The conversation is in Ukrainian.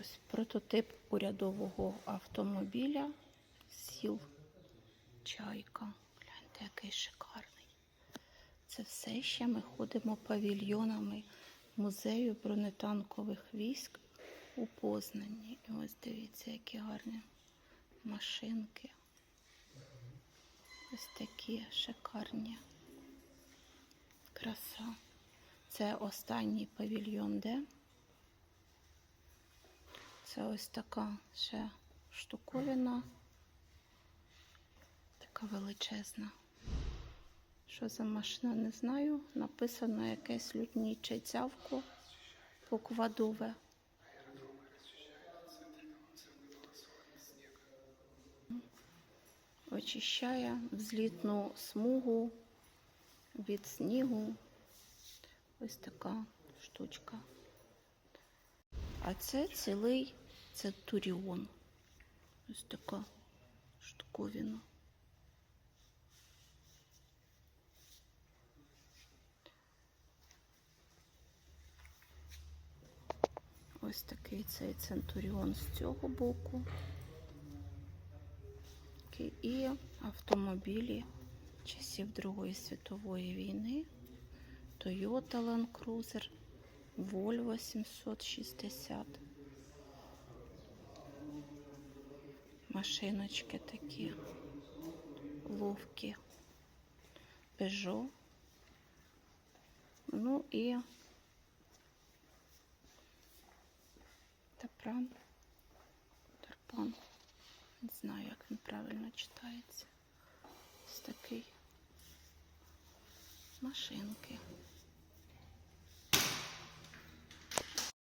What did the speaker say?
Ось прототип урядового автомобіля сіл Чайка. Гляньте, який шикарний. Це все ще ми ходимо павільйонами музею бронетанкових військ у Познані. І ось дивіться, які гарні машинки. Ось такі шикарні. Краса. Це останній павільйон, де? Це ось така ще штуковина. Така величезна. Що за машина, не знаю. Написано якесь лютніче цявко поквадове. Очищає взлітну смугу від снігу. Ось така штучка. А це цілий центуріон. Ось така штуковина. Ось такий цей центуріон з цього боку. І автомобілі часів Другої світової війни. Toyota Land Cruiser, Volvo 760. Машиночки такі ловкі. Peugeot. Ну і Тапран. Тарпан. Не знаю, як він правильно читається. Ось такий машинки.